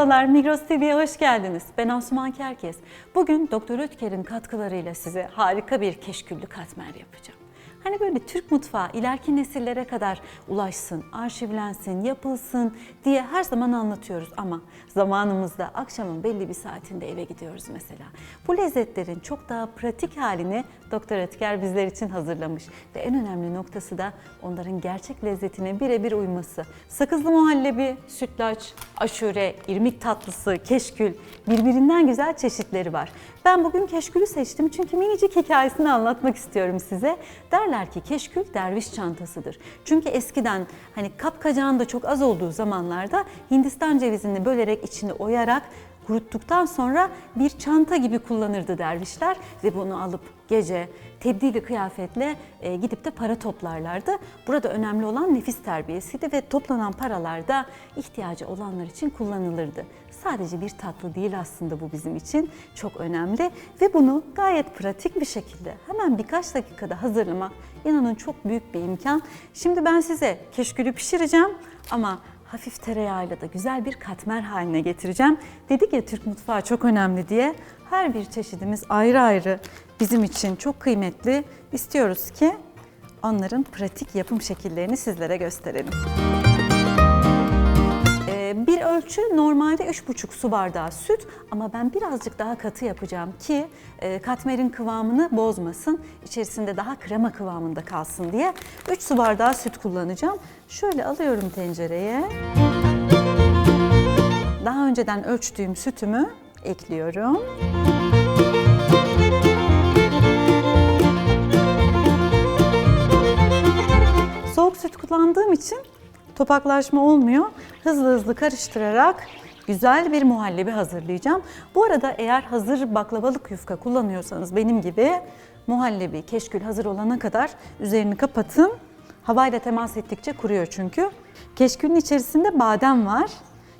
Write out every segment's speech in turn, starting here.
Merhabalar, Migros TV'ye hoş geldiniz. Ben Osman Kerkez. Bugün Doktor Ötker'in katkılarıyla size harika bir keşküllü katmer yapacağım. Hani böyle Türk mutfağı ileriki nesillere kadar ulaşsın, arşivlensin, yapılsın diye her zaman anlatıyoruz ama zamanımızda akşamın belli bir saatinde eve gidiyoruz mesela. Bu lezzetlerin çok daha pratik halini Doktor Ötker bizler için hazırlamış ve en önemli noktası da onların gerçek lezzetine birebir uyması. Sakızlı muhallebi, sütlaç, aşure, irmik tatlısı, keşkül birbirinden güzel çeşitleri var. Ben bugün keşkülü seçtim çünkü minicik hikayesini anlatmak istiyorum size. Derler ki keşkül derviş çantasıdır. Çünkü eskiden hani kapkacağın da çok az olduğu zamanlarda Hindistan cevizini bölerek içini oyarak kuruttuktan sonra bir çanta gibi kullanırdı dervişler ve bunu alıp gece tebdili kıyafetle e, gidip de para toplarlardı. Burada önemli olan nefis terbiyesiydi ve toplanan paralar da ihtiyacı olanlar için kullanılırdı. Sadece bir tatlı değil aslında bu bizim için çok önemli ve bunu gayet pratik bir şekilde hemen birkaç dakikada hazırlamak inanın çok büyük bir imkan. Şimdi ben size keşkülü pişireceğim ama hafif tereyağıyla da güzel bir katmer haline getireceğim. Dedik ya Türk mutfağı çok önemli diye. Her bir çeşidimiz ayrı ayrı bizim için çok kıymetli. İstiyoruz ki onların pratik yapım şekillerini sizlere gösterelim. Ölçü normalde 3,5 su bardağı süt ama ben birazcık daha katı yapacağım ki e, katmerin kıvamını bozmasın. içerisinde daha krema kıvamında kalsın diye 3 su bardağı süt kullanacağım. Şöyle alıyorum tencereye. Daha önceden ölçtüğüm sütümü ekliyorum. Soğuk süt kullandığım için topaklaşma olmuyor. Hızlı hızlı karıştırarak güzel bir muhallebi hazırlayacağım. Bu arada eğer hazır baklavalık yufka kullanıyorsanız benim gibi muhallebi, keşkül hazır olana kadar üzerini kapatın. Havayla temas ettikçe kuruyor çünkü. Keşkülün içerisinde badem var.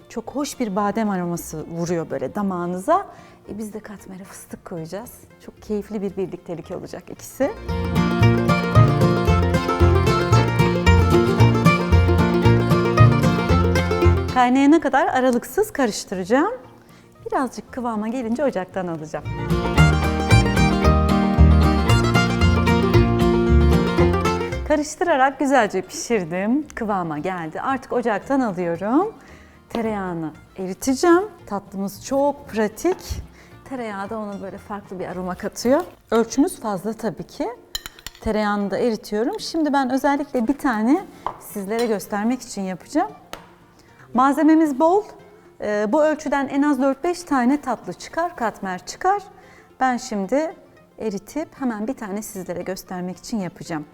Çok hoş bir badem aroması vuruyor böyle damağınıza. E biz de katmere fıstık koyacağız. Çok keyifli bir birliktelik olacak ikisi. Kaynayana kadar aralıksız karıştıracağım. Birazcık kıvama gelince ocaktan alacağım. Karıştırarak güzelce pişirdim. Kıvama geldi. Artık ocaktan alıyorum. Tereyağını eriteceğim. Tatlımız çok pratik. Tereyağı da ona böyle farklı bir aroma katıyor. Ölçümüz fazla tabii ki. Tereyağını da eritiyorum. Şimdi ben özellikle bir tane sizlere göstermek için yapacağım. Malzememiz bol. Ee, bu ölçüden en az 4-5 tane tatlı çıkar, katmer çıkar. Ben şimdi eritip hemen bir tane sizlere göstermek için yapacağım.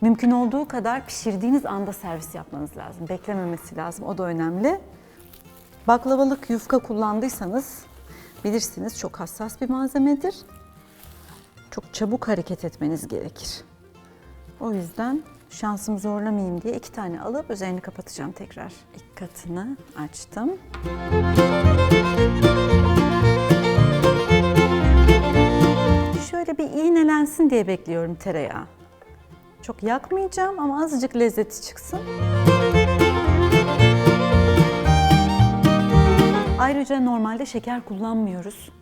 Mümkün olduğu kadar pişirdiğiniz anda servis yapmanız lazım. Beklememesi lazım. O da önemli. Baklavalık yufka kullandıysanız bilirsiniz çok hassas bir malzemedir. Çok çabuk hareket etmeniz gerekir. O yüzden şansımı zorlamayayım diye iki tane alıp üzerini kapatacağım tekrar. İlk katını açtım. Şöyle bir iğnelensin diye bekliyorum tereyağı. Çok yakmayacağım ama azıcık lezzeti çıksın. Ayrıca normalde şeker kullanmıyoruz.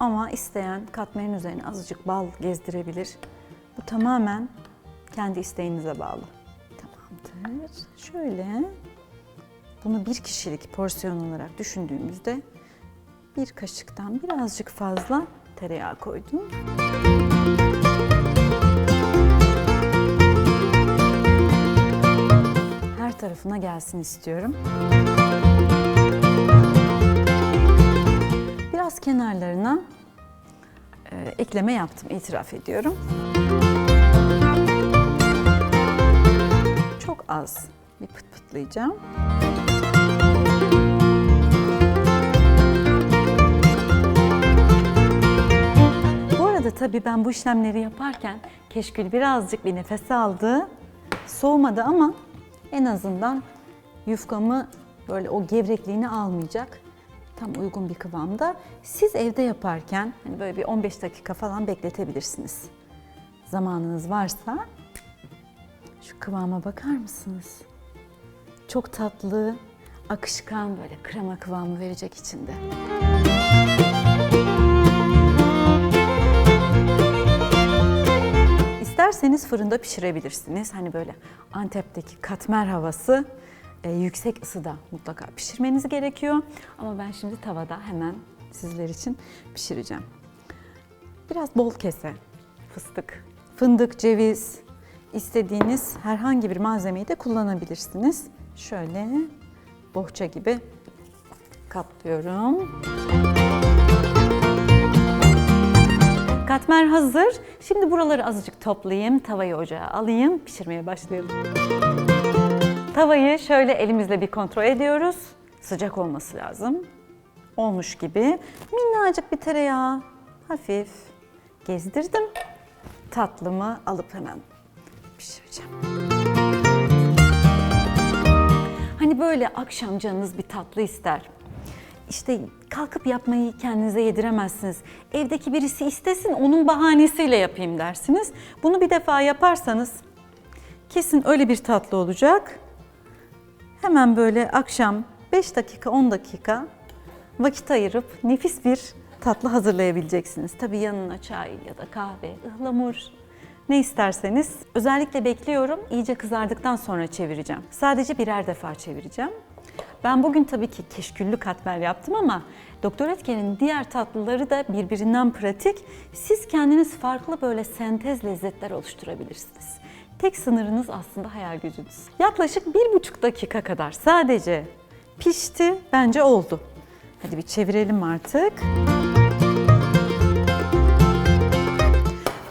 Ama isteyen katmerin üzerine azıcık bal gezdirebilir. Bu tamamen kendi isteğinize bağlı. Tamamdır. Şöyle bunu bir kişilik porsiyon olarak düşündüğümüzde bir kaşıktan birazcık fazla tereyağı koydum. Her tarafına gelsin istiyorum. Biraz kenarlarına e, ekleme yaptım, itiraf ediyorum. Az bir pıt pıtlayacağım. Bu arada tabii ben bu işlemleri yaparken keşkül birazcık bir nefes aldı. Soğumadı ama en azından yufkamı böyle o gevrekliğini almayacak. Tam uygun bir kıvamda. Siz evde yaparken hani böyle bir 15 dakika falan bekletebilirsiniz. Zamanınız varsa şu kıvama bakar mısınız? Çok tatlı akışkan böyle krema kıvamı verecek içinde. İsterseniz fırında pişirebilirsiniz. Hani böyle Antep'teki katmer havası e, yüksek ısıda mutlaka pişirmeniz gerekiyor. Ama ben şimdi tavada hemen sizler için pişireceğim. Biraz bol kese fıstık, fındık, ceviz istediğiniz herhangi bir malzemeyi de kullanabilirsiniz. Şöyle bohça gibi kaplıyorum. Katmer hazır. Şimdi buraları azıcık toplayayım, tavayı ocağa alayım, pişirmeye başlayalım. Tavayı şöyle elimizle bir kontrol ediyoruz. Sıcak olması lazım. Olmuş gibi. Minnacık bir tereyağı, hafif gezdirdim. Tatlımı alıp hemen pişireceğim. Hani böyle akşam canınız bir tatlı ister. İşte kalkıp yapmayı kendinize yediremezsiniz. Evdeki birisi istesin onun bahanesiyle yapayım dersiniz. Bunu bir defa yaparsanız kesin öyle bir tatlı olacak. Hemen böyle akşam 5 dakika 10 dakika vakit ayırıp nefis bir tatlı hazırlayabileceksiniz. Tabii yanına çay ya da kahve, ıhlamur ne isterseniz. Özellikle bekliyorum. İyice kızardıktan sonra çevireceğim. Sadece birer defa çevireceğim. Ben bugün tabii ki keşküllü katmer yaptım ama Doktor Etken'in diğer tatlıları da birbirinden pratik. Siz kendiniz farklı böyle sentez lezzetler oluşturabilirsiniz. Tek sınırınız aslında hayal gücünüz. Yaklaşık bir buçuk dakika kadar sadece pişti. Bence oldu. Hadi bir çevirelim artık.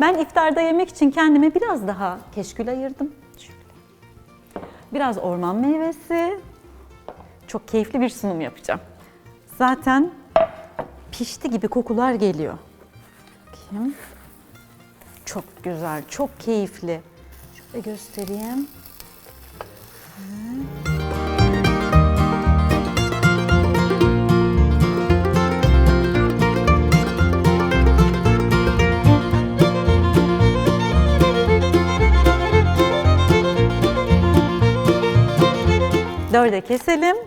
Ben iftarda yemek için kendime biraz daha keşkül ayırdım. Biraz orman meyvesi. Çok keyifli bir sunum yapacağım. Zaten pişti gibi kokular geliyor. Bakayım. Çok güzel, çok keyifli. Şöyle göstereyim. Dörde keselim.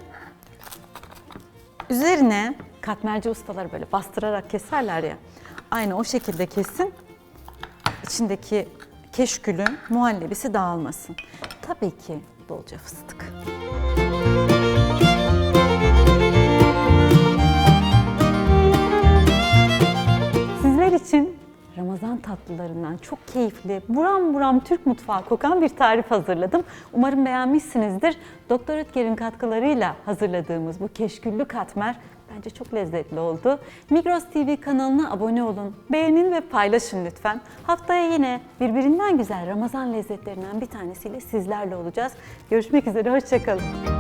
Üzerine katmerci ustalar böyle bastırarak keserler ya. Aynı o şekilde kesin. İçindeki keşkülün muhallebisi dağılmasın. Tabii ki bolca fıstık. Sizler için Ramazan tatlılarından çok keyifli, buram buram Türk mutfağı kokan bir tarif hazırladım. Umarım beğenmişsinizdir. Doktor Ötker'in katkılarıyla hazırladığımız bu keşküllü katmer bence çok lezzetli oldu. Migros TV kanalına abone olun, beğenin ve paylaşın lütfen. Haftaya yine birbirinden güzel Ramazan lezzetlerinden bir tanesiyle sizlerle olacağız. Görüşmek üzere, hoşçakalın.